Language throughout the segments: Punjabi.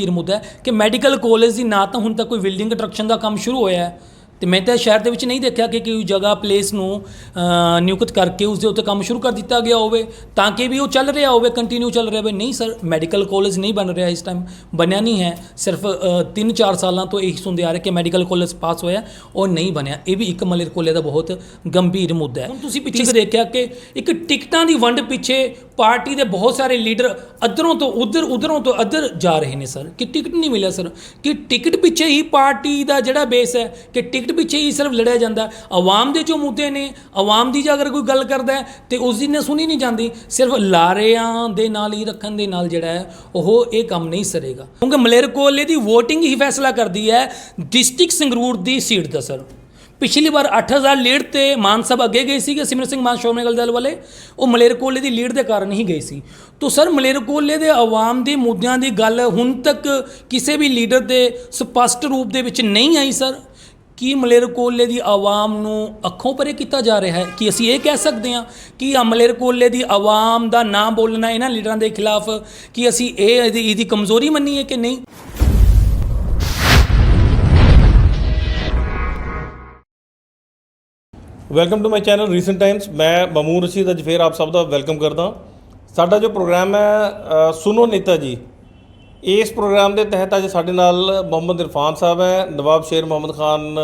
ਗੰਭੀਰ ਮੁੱਦਾ ਹੈ ਕਿ ਮੈਡੀਕਲ ਕਾਲਜ ਦੀ ਨਾ ਤਾਂ ਹੁਣ ਤੱਕ ਕੋਈ ਬਿਲਡਿੰਗ ਕੰਸਟਰਕਸ਼ਨ ਦਾ ਕੰਮ ਸ਼ੁਰੂ ਹੋਇਆ ਹੈ। ਤੇ ਮੈਂ ਤਾਂ ਸ਼ਹਿਰ ਦੇ ਵਿੱਚ ਨਹੀਂ ਦੇਖਿਆ ਕਿ ਕੋਈ ਜਗ੍ਹਾ ਪਲੇਸ ਨੂੰ ਨਿਯੁਕਤ ਕਰਕੇ ਉਸ ਦੇ ਉੱਤੇ ਕੰਮ ਸ਼ੁਰੂ ਕਰ ਦਿੱਤਾ ਗਿਆ ਹੋਵੇ ਤਾਂ ਕਿ ਵੀ ਉਹ ਚੱਲ ਰਿਹਾ ਹੋਵੇ ਕੰਟੀਨਿਊ ਚੱਲ ਰਿਹਾ ਹੋਵੇ। ਨਹੀਂ ਸਰ ਮੈਡੀਕਲ ਕਾਲਜ ਨਹੀਂ ਬਣ ਰਿਹਾ ਇਸ ਟਾਈਮ ਬਣਿਆ ਨਹੀਂ ਹੈ। ਸਿਰਫ 3-4 ਸਾਲਾਂ ਤੋਂ ਇਹੀ ਸੁਣਦੇ ਆ ਰਹੇ ਕਿ ਮੈਡੀਕਲ ਕਾਲਜ ਪਾਸ ਹੋਇਆ ਉਹ ਨਹੀਂ ਬਣਿਆ। ਇਹ ਵੀ ਇੱਕ ਮਲੇਰਕੋਲੇ ਦਾ ਬਹੁਤ ਗੰਭੀਰ ਮੁੱਦਾ ਹੈ। ਹੁਣ ਤੁਸੀਂ ਪਿੱਛੇ ਦੇਖਿਆ ਕਿ ਇੱਕ ਟਿਕਟਾਂ ਦੀ ਵੰਡ ਪਿੱਛੇ ਪਾਰਟੀ ਦੇ ਬਹੁਤ ਸਾਰੇ ਲੀਡਰ ਅਧਰੋਂ ਤੋਂ ਉਧਰ ਉਧਰੋਂ ਤੋਂ ਅਧਰ ਜਾ ਰਹੇ ਨੇ ਸਰ ਕਿ ਟਿਕਟ ਨਹੀਂ ਮਿਲਿਆ ਸਰ ਕਿ ਟਿਕਟ ਪਿੱਛੇ ਹੀ ਪਾਰਟੀ ਦਾ ਜਿਹੜਾ ਬੇਸ ਹੈ ਕਿ ਟਿਕਟ ਪਿੱਛੇ ਹੀ ਸਿਰਫ ਲੜਿਆ ਜਾਂਦਾ ਆਵਾਮ ਦੇ ਜੋ ਮੁੱਦੇ ਨੇ, ਆਵਾਮ ਦੀ ਜੇ ਅਗਰ ਕੋਈ ਗੱਲ ਕਰਦਾ ਹੈ, ਤੇ ਉਸ ਦੀ ਨਾ ਸੁਣੀ ਨਹੀਂ ਜਾਂਦੀ। ਸਿਰਫ ਲਾਰਿਆਂ ਦੇ ਨਾਲ ਹੀ ਰੱਖਣ ਦੇ ਨਾਲ ਜਿਹੜਾ ਹੈ, ਉਹ ਇਹ ਕੰਮ ਨਹੀਂ ਸਰੇਗਾ। ਕਿਉਂਕਿ ਮਲੇਰਕੋਲੇ ਦੀ VOTING ਹੀ ਫੈਸਲਾ ਕਰਦੀ ਹੈ, ਡਿਸਟ੍ਰਿਕਟ ਸੰਗਰੂਰ ਦੀ ਸੀਟ ਦਾ ਸਰ। ਪਿਛਲੀ ਵਾਰ 8000 ਲੀਡ ਤੇ ਮਾਨ ਸਾਹਿਬ ਅੱਗੇ ਗਏ ਸੀਗੇ ਸਿਮਰਨ ਸਿੰਘ ਮਾਨ ਸ਼੍ਰੋਮਣੀ ਅਕਾਲੀ ਦਲ ਵਾਲੇ। ਉਹ ਮਲੇਰਕੋਲੇ ਦੀ ਲੀਡ ਦੇ ਕਾਰਨ ਹੀ ਗਏ ਸੀ। ਤੋ ਸਰ ਮਲੇਰਕੋਲੇ ਦੇ ਆਵਾਮ ਦੇ ਮੁੱਦਿਆਂ ਦੀ ਗੱਲ ਹੁਣ ਤੱਕ ਕਿਸੇ ਵੀ ਲੀਡਰ ਦੇ ਸਪਸ਼ਟ ਰੂਪ ਦੇ ਵਿੱਚ ਨਹੀਂ ਆਈ, ਸਰ। ਕੀ ਮਲੇਰਕੋਲੇ ਦੀ ਆਵਾਮ ਨੂੰ ਅੱਖੋਂ ਪਰੇ ਕੀਤਾ ਜਾ ਰਿਹਾ ਹੈ? ਕਿ ਅਸੀਂ ਇਹ ਕਹਿ ਸਕਦੇ ਹਾਂ ਕਿ ਆ ਮਲੇਰਕੋਲੇ ਦੀ ਆਵਾਮ ਦਾ ਨਾਂ ਬੋਲਣਾ ਇਹਨਾਂ ਲੀਡਰਾਂ ਦੇ ਖਿਲਾਫ ਕਿ ਅਸੀਂ ਇਹ ਇਹਦੀ ਇਹਦੀ ਕਮਜ਼ੋਰੀ ਮੰਨੀਏ ਕਿ ਨਹੀਂ? Welcome to my channel recent times ਮੈਂ ਮਮੂਨ ਰਸ਼ੀਦ ਅੱਜ ਫੇਰ ਆਪ ਸਭ ਦਾ ਵੈਲਕਮ ਕਰਦਾ ਸਾਡਾ ਜੋ ਪ੍ਰੋਗਰਾਮ ਹੈ ਸੁਨੋ ਨੇਤਾ ਜੀ ਇਸ ਪ੍ਰੋਗਰਾਮ ਦੇ ਤਹਿਤ ਅੱਜ ਸਾਡੇ ਨਾਲ ਮੁਹੰਮਦ ਇਰਫਾਨ ਸਾਹਿਬ ਹੈ, Nawab Sher Mohammad Khan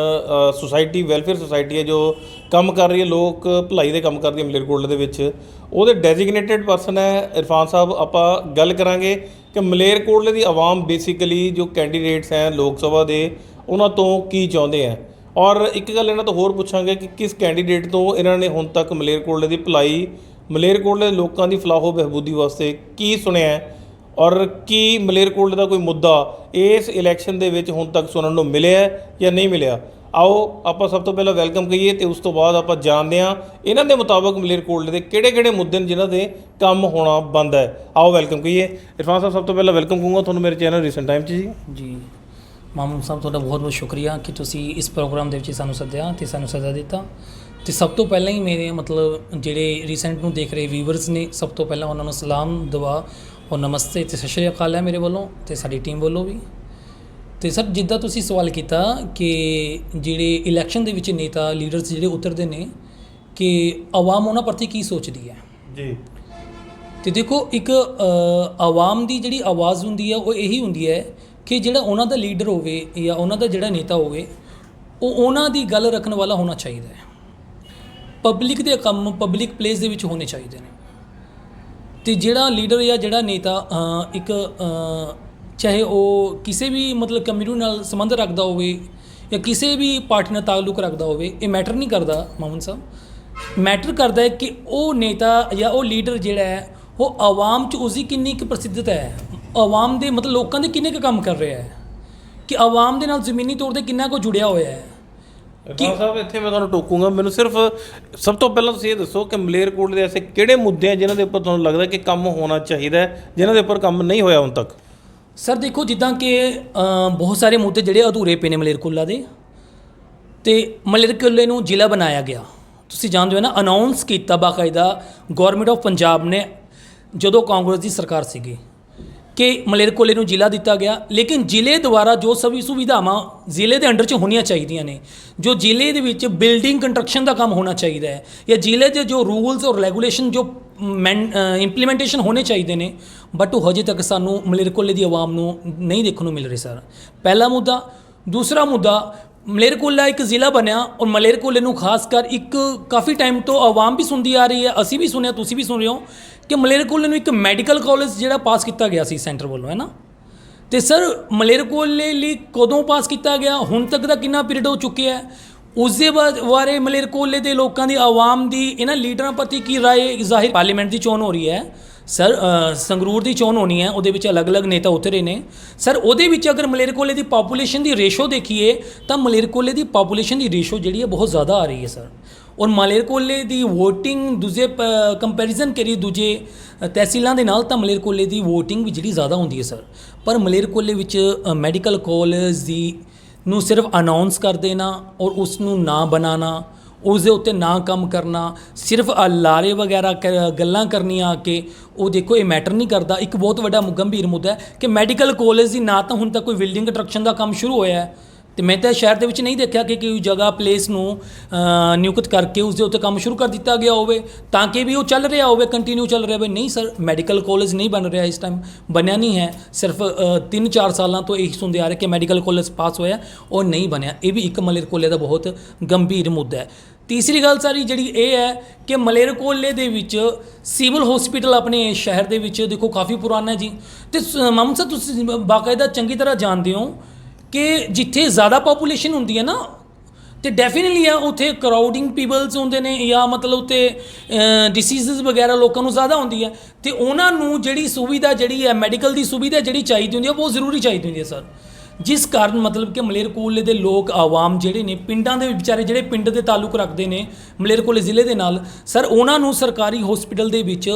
society welfare society ਹੈ, ਜੋ ਕੰਮ ਕਰ ਰਹੀ ਹੈ, ਲੋਕ ਭਲਾਈ ਦੇ ਕੰਮ ਕਰਦੀ ਹੈ ਮਲੇਰਕੋਟਲੇ ਦੇ ਵਿੱਚ। ਉਹਦੇ ਡੈਜ਼ਿਗਨੇਟਿਡ ਪਰਸਨ ਹੈ ਇਰਫਾਨ ਸਾਹਿਬ, ਆਪਾਂ ਗੱਲ ਕਰਾਂਗੇ ਕਿ ਮਲੇਰਕੋਟਲੇ ਦੀ ਆਵਾਮ ਬੇਸਿਕਲੀ ਜੋ ਕੈਂਡੀਡੇਟਸ ਹੈ ਲੋਕ ਸਭਾ ਦੇ, ਉਹਨਾਂ ਤੋਂ ਕੀ ਚਾਹੁੰਦੇ ਹੈ। ਔਰ ਇੱਕ ਗੱਲ ਇਹਨਾਂ ਤੋਂ ਹੋਰ ਪੁੱਛਾਂਗੇ ਕਿ ਕਿਸ ਕੈਂਡੀਡੇਟ ਤੋਂ ਇਹਨਾਂ ਨੇ ਹੁਣ ਤੱਕ ਮਲੇਰਕੋਟਲੇ ਦੀ ਭਲਾਈ, ਮਲੇਰਕੋਟਲੇ ਦੇ ਲੋਕਾਂ ਦੀ ਫਲਾਹੋ ਬਹਿਬੂਦੀ ਵਾਸਤੇ ਕੀ ਸੁਣਿਆ ਹੈ ਔਰ ਕੀ ਮਲੇਰਕੋਟਲੇ ਦਾ ਕੋਈ ਮੁੱਦਾ ਇਸ ਇਲੈਕਸ਼ਨ ਦੇ ਵਿੱਚ ਹੁਣ ਤੱਕ ਸੁਣਨ ਨੂੰ ਮਿਲਿਆ ਜਾਂ ਨਹੀਂ ਮਿਲਿਆ? ਆਓ ਆਪਾਂ ਸਭ ਤੋਂ ਪਹਿਲਾਂ ਵੈਲਕਮ ਕਹੀਏ ਤੇ ਉਸ ਤੋਂ ਬਾਅਦ ਆਪਾਂ ਜਾਣਦੇ ਹਾਂ ਇਹਨਾਂ ਦੇ ਮੁਤਾਬਕ ਮਲੇਰਕੋਟਲੇ ਦੇ ਕਿਹੜੇ-ਕਿਹੜੇ ਮੁੱਦੇ ਨੇ ਜਿਨ੍ਹਾਂ ਦੇ ਕੰਮ ਹੋਣਾ ਬੰਦ ਹੈ। ਆਓ ਵੈਲਕਮ ਕਹੀਏ। ਇਰਫਾਨ ਸਾਹਿਬ, ਸਭ ਤੋਂ ਪਹਿਲਾਂ ਵੈਲਕਮ ਕਹੂੰਗਾ ਤੁਹਾਨੂੰ ਮੇਰੇ ਚੈਨਲ ਰੀਸੈਂਟ ਟਾਈਮ 'ਚ ਜੀ। ਜੀ। ਮਾਮੂਨ ਸਾਹਿਬ, ਤੁਹਾਡਾ ਬਹੁਤ ਬਹੁਤ ਸ਼ੁਕਰੀਆ ਕਿ ਤੁਸੀਂ ਇਸ ਪ੍ਰੋਗਰਾਮ ਦੇ ਵਿੱਚ ਸਾਨੂੰ ਸੱਦਿਆ ਤੇ ਸਾਨੂੰ ਸੱਦਾ ਦਿੱਤਾ। ਤੇ ਸਭ ਤੋਂ ਪਹਿਲਾਂ ਹੀ ਮੇਰੇ ਮਤਲਬ ਜਿਹੜੇ ਰੀਸੈਂਟ ਨੂੰ ਦੇਖ ਰਹੇ ਵੀਵਰਸ ਨੇ, ਸਭ ਤੋਂ ਪਹਿਲਾਂ ਉਹਨਾਂ ਨੂੰ ਸਲਾਮ ਦੁਆ ਔਰ ਨਮਸਤੇ ਤੇ ਸਤਿ ਸ਼੍ਰੀ ਅਕਾਲ ਹੈ ਮੇਰੇ ਵੱਲੋਂ ਤੇ ਸਾਡੀ ਟੀਮ ਵੱਲੋਂ ਵੀ। ਤੇ ਸਰ ਜਿੱਦਾਂ ਤੁਸੀਂ ਸਵਾਲ ਕੀਤਾ ਕਿ ਜਿਹੜੇ ਇਲੈਕਸ਼ਨ ਦੇ ਵਿੱਚ ਨੇਤਾ ਲੀਡਰਸ ਜਿਹੜੇ ਉਤਰਦੇ ਨੇ ਕਿ ਆਵਾਮ ਉਹਨਾਂ ਪ੍ਰਤੀ ਕੀ ਸੋਚਦੀ ਹੈ? ਜੀ। ਤੇ ਦੇਖੋ ਇੱਕ ਆਵਾਮ ਦੀ ਜਿਹੜੀ ਆਵਾਜ਼ ਹੁੰਦੀ ਹੈ ਉਹ ਇਹੀ ਹੁੰਦੀ ਹੈ ਕਿ ਜਿਹੜਾ ਉਹਨਾਂ ਦਾ ਲੀਡਰ ਹੋਵੇ ਜਾਂ ਉਹਨਾਂ ਦਾ ਜਿਹੜਾ ਨੇਤਾ ਹੋਵੇ ਉਹ ਉਹਨਾਂ ਦੀ ਗੱਲ ਰੱਖਣ ਵਾਲਾ ਹੋਣਾ ਚਾਹੀਦਾ ਹੈ। ਪਬਲਿਕ ਦੇ ਕੰਮ ਪਬਲਿਕ ਪਲੇਸ ਦੇ ਵਿੱਚ ਹੋਣੇ ਚਾਹੀਦੇ ਨੇ। ਤੇ ਜਿਹੜਾ ਲੀਡਰ ਜਾਂ ਜਿਹੜਾ ਨੇਤਾ ਇੱਕ ਚਾਹੇ ਉਹ ਕਿਸੇ ਵੀ ਮਤਲਬ ਕਮਿਊਨਿਟੀ ਨਾਲ ਸੰਬੰਧ ਰੱਖਦਾ ਹੋਵੇ ਜਾਂ ਕਿਸੇ ਵੀ ਪਾਰਟੀ ਨਾਲ ਤਾਲੁਕ ਰੱਖਦਾ ਹੋਵੇ, ਇਹ ਮੈਟਰ ਨਹੀਂ ਕਰਦਾ ਮਾਮਨ ਸਾਹਿਬ। ਮੈਟਰ ਕਰਦਾ ਹੈ ਕਿ ਉਹ ਨੇਤਾ ਜਾਂ ਉਹ ਲੀਡਰ ਜਿਹੜਾ ਹੈ, ਉਹ ਆਵਾਮ 'ਚ ਉਸਦੀ ਕਿੰਨੀ ਕੁ ਪ੍ਰਸਿੱਧਤਾ ਹੈ। ਆਵਾਮ ਦੇ ਮਤਲਬ ਲੋਕਾਂ ਦੇ ਕਿੰਨੇ ਕੁ ਕੰਮ ਕਰ ਰਿਹਾ ਹੈ। ਕਿ ਆਵਾਮ ਦੇ ਨਾਲ ਜ਼ਮੀਨੀ ਤੌਰ ਤੇ ਕਿੰਨਾ ਕੁ ਜੁੜਿਆ ਹੋਇਆ ਹੈ। ਇਰਫਾਨ ਸਾਹਿਬ ਇੱਥੇ ਮੈਂ ਤੁਹਾਨੂੰ ਟੋਕੂੰਗਾ ਮੈਨੂੰ ਸਿਰਫ ਸਭ ਤੋਂ ਪਹਿਲਾਂ ਤੁਸੀਂ ਇਹ ਦੱਸੋ ਕਿ ਮਲੇਰਕੋਟਲੇ ਦੇ ਐਸੇ ਕਿਹੜੇ ਮੁੱਦੇ ਆ ਜਿਨ੍ਹਾਂ ਦੇ ਉੱਪਰ ਤੁਹਾਨੂੰ ਲੱਗਦਾ ਕਿ ਕੰਮ ਹੋਣਾ ਚਾਹੀਦਾ ਹੈ ਜਿਨ੍ਹਾਂ ਦੇ ਉੱਪਰ ਕੰਮ ਨਹੀਂ ਹੋਇਆ ਹੁਣ ਤੱਕ? ਸਰ ਦੇਖੋ ਜਿੱਦਾਂ ਕਿ ਬਹੁਤ ਸਾਰੇ ਮੁੱਦੇ ਜਿਹੜੇ ਅਧੂਰੇ ਪਏ ਨੇ ਮਲੇਰਕੋਲਾ ਦੇ। ਤੇ ਮਲੇਰਕੋਲੇ ਨੂੰ ਜ਼ਿਲ੍ਹਾ ਬਣਾਇਆ ਗਿਆ। ਤੁਸੀਂ ਜਾਣਦੇ ਹੋ ਨਾ ਅਨਾਉਂਸ ਕੀਤਾ ਬਾਕਾਇਦਾ ਗਵਰਨਮੈਂਟ ਆਫ ਪੰਜਾਬ ਨੇ ਜਦੋਂ ਕਾਂਗਰਸ ਦੀ ਸਰਕਾਰ ਸੀਗੀ। ਕਿ ਮਲੇਰਕੋਲੇ ਨੂੰ ਜ਼ਿਲ੍ਹਾ ਦਿੱਤਾ ਗਿਆ। ਲੇਕਿਨ ਜ਼ਿਲ੍ਹੇ ਦੁਆਰਾ ਜੋ ਸਭੀ ਸੁਵਿਧਾਵਾਂ ਜ਼ਿਲ੍ਹੇ ਦੇ ਅੰਡਰ 'ਚ ਹੋਣੀਆਂ ਚਾਹੀਦੀਆਂ ਨੇ, ਜੋ ਜ਼ਿਲ੍ਹੇ ਦੇ ਵਿੱਚ ਬਿਲਡਿੰਗ ਕੰਸਟਰਕਸ਼ਨ ਦਾ ਕੰਮ ਹੋਣਾ ਚਾਹੀਦਾ ਹੈ ਜਾਂ ਜ਼ਿਲ੍ਹੇ ਦੇ ਜੋ ਰੂਲਸ ਔਰ ਰੈਗੂਲੇਸ਼ਨ ਜੋ ਇੰਪਲੀਮੈਂਟੇਸ਼ਨ ਹੋਣੇ ਚਾਹੀਦੇ ਨੇ ਬਟ ਉਹ ਹਜੇ ਤੱਕ ਸਾਨੂੰ ਮਲੇਰਕੋਲੇ ਦੀ ਆਵਾਮ ਨੂੰ ਨਹੀਂ ਦੇਖਣ ਨੂੰ ਮਿਲ ਰਹੀ ਸਰ। ਪਹਿਲਾ ਮੁੱਦਾ। ਦੂਸਰਾ ਮੁੱਦਾ ਮਲੇਰਕੋਲਾ ਇੱਕ ਜ਼ਿਲ੍ਹਾ ਬਣਿਆ ਔਰ ਮਲੇਰਕੋਲੇ ਨੂੰ ਖਾਸ ਕਰ ਇੱਕ ਕਾਫੀ ਟਾਈਮ ਤੋਂ ਆਵਾਮ ਵੀ ਸੁਣਦੀ ਆ ਰਹੀ ਹੈ, ਅਸੀਂ ਵੀ ਸੁਣਿਆ, ਤੁਸੀਂ ਵੀ ਸੁਣ ਰਹੇ ਹੋ। ਕਿ ਮਲੇਰਕੋਲੇ ਨੂੰ ਇੱਕ ਮੈਡੀਕਲ ਕਾਲਜ ਜਿਹੜਾ ਪਾਸ ਕੀਤਾ ਗਿਆ ਸੀ ਸੈਂਟਰ ਵੱਲੋਂ, ਹੈ ਨਾ? ਤੇ ਸਰ, ਮਲੇਰਕੋਲੇ ਲਈ ਕਦੋਂ ਪਾਸ ਕੀਤਾ ਗਿਆ? ਹੁਣ ਤੱਕ ਦਾ ਕਿੰਨਾ ਪੀਰੀਅਡ ਹੋ ਚੁੱਕਿਆ ਹੈ? ਉਸ ਦੇ ਬਾਰੇ ਮਲੇਰਕੋਲੇ ਦੇ ਲੋਕਾਂ ਦੀ ਆਵਾਮ ਦੀ ਇਹਨਾਂ ਲੀਡਰਾਂ ਪ੍ਰਤੀ ਕੀ ਰਾਏ ਜ਼ਾਹਿਰ? ਪਾਰਲੀਮੈਂਟ ਦੀ ਚੋਣ ਹੋ ਰਹੀ ਹੈ। ਸਰ ਸੰਗਰੂਰ ਦੀ ਚੋਣ ਹੋਣੀ ਹੈ। ਉਹਦੇ ਵਿੱਚ ਅਲੱਗ-ਅਲੱਗ ਨੇਤਾ ਉਤਰੇ ਨੇ। ਸਰ, ਉਹਦੇ ਵਿੱਚ ਅਗਰ ਮਲੇਰਕੋਲੇ ਦੀ ਪਾਪੂਲੇਸ਼ਨ ਦੀ ਰੇਸ਼ੋ ਦੇਖੀਏ, ਤਾਂ ਮਲੇਰਕੋਲੇ ਦੀ ਪਾਪੂਲੇਸ਼ਨ ਦੀ ਰੇਸ਼ੋ ਜਿਹੜੀ ਹੈ ਬਹੁਤ ਜ਼ਿਆਦਾ ਆ ਰਹੀ ਹੈ, ਸਰ। ਔਰ ਮਲੇਰਕੋਲੇ ਦੀ VOTING ਦੂਜੇ ਕੰਪੈਰੀਜ਼ਨ ਕਰੀ ਦੂਜੇ ਤਹਿਸੀਲਾਂ ਦੇ ਨਾਲ ਤਾਂ ਮਲੇਰਕੋਲੇ ਦੀ VOTING ਵੀ ਜਿਹੜੀ ਜ਼ਿਆਦਾ ਹੁੰਦੀ ਹੈ ਸਰ ਪਰ ਮਲੇਰਕੋਲੇ ਵਿੱਚ ਮੈਡੀਕਲ ਕਾਲਜ ਦੀ ਨੂੰ ਸਿਰਫ ਅਨਾਉਂਸ ਕਰ ਦੇਣਾ ਔਰ ਉਸ ਨੂੰ ਨਾ ਬਣਾਉਣਾ ਉਸ ਦੇ ਉੱਤੇ ਨਾ ਕੰਮ ਕਰਨਾ, ਸਿਰਫ ਲਾਰੇ ਵਗੈਰਾ ਕ- ਗੱਲਾਂ ਕਰਨੀਆਂ ਆ ਕੇ, ਉਹ ਦੇਖੋ ਇਹ ਮੈਟਰ ਨਹੀਂ ਕਰਦਾ। ਇੱਕ ਬਹੁਤ ਵੱਡਾ ਗੰਭੀਰ ਮੁੱਦਾ ਹੈ ਕਿ ਮੈਡੀਕਲ ਕਾਲਜ ਦੀ ਨਾ ਤਾਂ ਹੁਣ ਤੱਕ ਕੋਈ ਬਿਲਡਿੰਗ ਕੰਸਟਰਕਸ਼ਨ ਦਾ ਕੰਮ ਸ਼ੁਰੂ ਹੋਇਆ ਹੈ। ਤੇ ਮੈਂ ਤਾਂ ਸ਼ਹਿਰ ਦੇ ਵਿੱਚ ਨਹੀਂ ਦੇਖਿਆ ਕਿ ਕੋਈ ਜਗ੍ਹਾ ਪਲੇਸ ਨੂੰ ਨਿਯੁਕਤ ਕਰਕੇ ਉਸ ਦੇ ਉੱਤੇ ਕੰਮ ਸ਼ੁਰੂ ਕਰ ਦਿੱਤਾ ਗਿਆ ਹੋਵੇ, ਤਾਂ ਕਿ ਵੀ ਉਹ ਚੱਲ ਰਿਹਾ ਹੋਵੇ ਕੰਟੀਨਿਊ ਚੱਲ ਰਿਹਾ ਹੋਵੇ। ਨਹੀਂ ਸਰ ਮੈਡੀਕਲ ਕਾਲਜ ਨਹੀਂ ਬਣ ਰਿਹਾ ਇਸ ਟਾਈਮ ਬਣਿਆ ਨਹੀਂ ਹੈ। ਸਿਰਫ 3-4 ਸਾਲਾਂ ਤੋਂ ਇਹੀ ਸੁਣਦੇ ਆ ਰਹੇ ਕਿ ਮੈਡੀਕਲ ਕਾਲਜ ਪਾਸ ਹੋਇਆ, ਉਹ ਨਹੀਂ ਬਣਿਆ। ਇਹ ਵੀ ਇੱਕ ਮਲੇਰਕੋਲੇ ਦਾ ਬਹੁਤ ਗੰਭੀਰ ਮੁੱਦਾ ਹੈ। ਤੀਸਰੀ ਗੱਲ ਸਾਰੀ ਜਿਹੜੀ ਇਹ ਹੈ ਕਿ ਮਲੇਰਕੋਲੇ ਦੇ ਵਿੱਚ ਸਿਵਲ ਹਸਪੀਟਲ ਆਪਣੇ ਸ਼ਹਿਰ ਦੇ ਵਿੱਚ, ਦੇਖੋ ਕਾਫੀ ਪੁਰਾਣਾ ਜੀ। ਤੇ ਸ- ਮਾਮੂਦ ਸਾਹਿਬ, ਤੁਸੀਂ ਬਾਕਾਇਦਾ ਚੰਗੀ ਤਰ੍ਹਾਂ ਜਾਣਦੇ ਹੋ ਕਿ ਜਿੱਥੇ ਜ਼ਿਆਦਾ ਪੋਪੂਲੇਸ਼ਨ ਹੁੰਦੀ ਹੈ ਨਾ, ਤੇ ਡੈਫੀਨਿਟਲੀ ਆ ਉੱਥੇ ਕਰਾਊਡਿੰਗ ਪੀਪਲਸ ਹੁੰਦੇ ਨੇ ਜਾਂ ਮਤਲਬ ਉੱਤੇ ਡਿਸੀਜ਼ਸ ਵਗੈਰਾ ਲੋਕਾਂ ਨੂੰ ਜ਼ਿਆਦਾ ਹੁੰਦੀ ਹੈ। ਤੇ ਉਹਨਾਂ ਨੂੰ ਜਿਹੜੀ ਸੁਵਿਧਾ ਜਿਹੜੀ ਹੈ ਮੈਡੀਕਲ ਦੀ ਸੁਵਿਧਾ ਜਿਹੜੀ ਚਾਹੀਦੀ ਹੁੰਦੀ ਹੈ, ਉਹ ਜ਼ਰੂਰੀ ਚਾਹੀਦੀ ਹੁੰਦੀ ਹੈ, ਸਰ। ਜਿਸ ਕਾਰਨ ਮਤਲਬ ਕਿ ਮਲੇਰਕੋਲੇ ਦੇ ਲੋਕ ਆਵਾਮ ਜਿਹੜੇ ਨੇ, ਪਿੰਡਾਂ ਦੇ ਵਿਚਾਰੇ ਜਿਹੜੇ ਪਿੰਡ ਦੇ ਤਾਲੁਕ ਰੱਖਦੇ ਨੇ ਮਲੇਰਕੋਲੇ ਜ਼ਿਲ੍ਹੇ ਦੇ ਨਾਲ, ਸਰ ਉਹਨਾਂ ਨੂੰ ਸਰਕਾਰੀ ਹਸਪੀਟਲ ਦੇ ਵਿੱਚ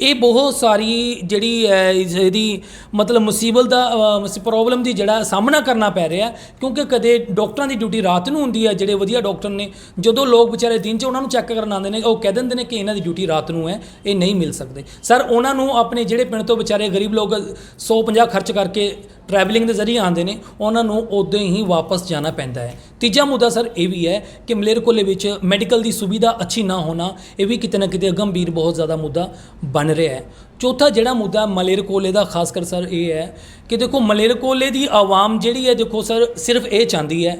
ਇਹ ਬਹੁਤ ਸਾਰੀ ਜਿਹੜੀ ਇਹਦੀ ਮਤਲਬ ਮੁਸੀਬਤ ਦਾ ਪ੍ਰੋਬਲਮ ਦੀ ਜਿਹੜਾ ਸਾਹਮਣਾ ਕਰਨਾ ਪੈ ਰਿਹਾ, ਕਿਉਂਕਿ ਕਦੇ ਡਾਕਟਰਾਂ ਦੀ ਡਿਊਟੀ ਰਾਤ ਨੂੰ ਹੁੰਦੀ ਹੈ ਜਿਹੜੇ ਵਧੀਆ ਡਾਕਟਰ ਨੇ, ਜਦੋਂ ਲੋਕ ਵਿਚਾਰੇ ਦਿਨ 'ਚ ਉਹਨਾਂ ਨੂੰ ਚੈੱਕ ਕਰਨ ਆਉਂਦੇ ਨੇ, ਉਹ ਕਹਿ ਦਿੰਦੇ ਨੇ ਕਿ ਇਹਨਾਂ ਦੀ ਡਿਊਟੀ ਰਾਤ ਨੂੰ ਹੈ, ਇਹ ਨਹੀਂ ਮਿਲ ਸਕਦੇ। ਸਰ ਉਹਨਾਂ ਨੂੰ ਆਪਣੇ ਜਿਹੜੇ ਪਿੰਡ ਤੋਂ ਵਿਚਾਰੇ ਗਰੀਬ ਲੋਕ 150 ਖਰਚ ਕਰਕੇ ਟਰੈਵਲਿੰਗ ਦੇ ਜ਼ਰੀਏ ਆਉਂਦੇ ਨੇ ਉਹਨਾਂ ਨੂੰ ਉਦੋਂ ਹੀ ਵਾਪਸ ਜਾਣਾ ਪੈਂਦਾ ਹੈ। ਤੀਜਾ ਮੁੱਦਾ ਸਰ ਇਹ ਵੀ ਹੈ ਕਿ ਮਲੇਰਕੋਲੇ ਵਿੱਚ ਮੈਡੀਕਲ ਦੀ ਸੁਵਿਧਾ ਅੱਛੀ ਨਾ ਹੋਣਾ, ਇਹ ਵੀ ਕਿਤੇ ਨਾ ਕਿਤੇ ਗੰਭੀਰ ਬਹੁਤ ਜ਼ਿਆਦਾ ਮੁੱਦਾ ਬਣ ਰਿਹਾ ਹੈ। ਚੌਥਾ ਜਿਹੜਾ ਮੁੱਦਾ ਮਲੇਰਕੋਲੇ ਦਾ ਖਾਸ ਕਰ ਸਰ ਇਹ ਹੈ ਕਿ ਦੇਖੋ ਮਲੇਰਕੋਲੇ ਦੀ ਆਵਾਮ ਜਿਹੜੀ ਹੈ, ਦੇਖੋ ਸਰ ਸਿਰਫ ਇਹ ਚਾਹੁੰਦੀ ਹੈ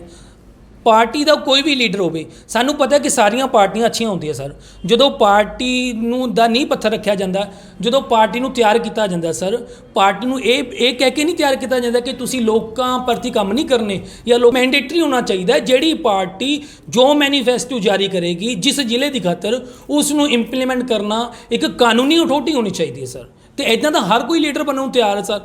ਪਾਰਟੀ ਦਾ ਕੋਈ ਵੀ ਲੀਡਰ ਹੋਵੇ, ਸਾਨੂੰ ਪਤਾ ਕਿ ਸਾਰੀਆਂ ਪਾਰਟੀਆਂ ਅੱਛੀਆਂ ਹੁੰਦੀਆਂ ਸਰ। ਜਦੋਂ ਪਾਰਟੀ ਨੂੰ ਦਾ ਨਹੀਂ ਪੱਥਰ ਰੱਖਿਆ ਜਾਂਦਾ, ਜਦੋਂ ਪਾਰਟੀ ਨੂੰ ਤਿਆਰ ਕੀਤਾ ਜਾਂਦਾ ਸਰ, ਪਾਰਟੀ ਨੂੰ ਇਹ ਇਹ ਕਹਿ ਕੇ ਨਹੀਂ ਤਿਆਰ ਕੀਤਾ ਜਾਂਦਾ ਕਿ ਤੁਸੀਂ ਲੋਕਾਂ ਪ੍ਰਤੀ ਕੰਮ ਨਹੀਂ ਕਰਨੇ ਜਾਂ ਲੋਕ ਮੈਂਡੇਟਰੀ ਹੋਣਾ ਚਾਹੀਦਾ ਜਿਹੜੀ ਪਾਰਟੀ ਜੋ ਮੈਨੀਫੈਸਟੋ ਜਾਰੀ ਕਰੇਗੀ, ਜਿਸ ਜ਼ਿਲ੍ਹੇ ਦੀ ਖਾਤਰ ਉਸ ਨੂੰ ਇੰਪਲੀਮੈਂਟ ਕਰਨਾ ਇੱਕ ਕਾਨੂੰਨੀ ਅਥਾਰਟੀ ਹੋਣੀ ਚਾਹੀਦੀ ਹੈ ਸਰ। ਤੇ ਇਦਾਂ ਦਾ ਹਰ ਕੋਈ ਲੀਡਰ ਬਣਨ ਨੂੰ ਤਿਆਰ ਹੈ ਸਰ।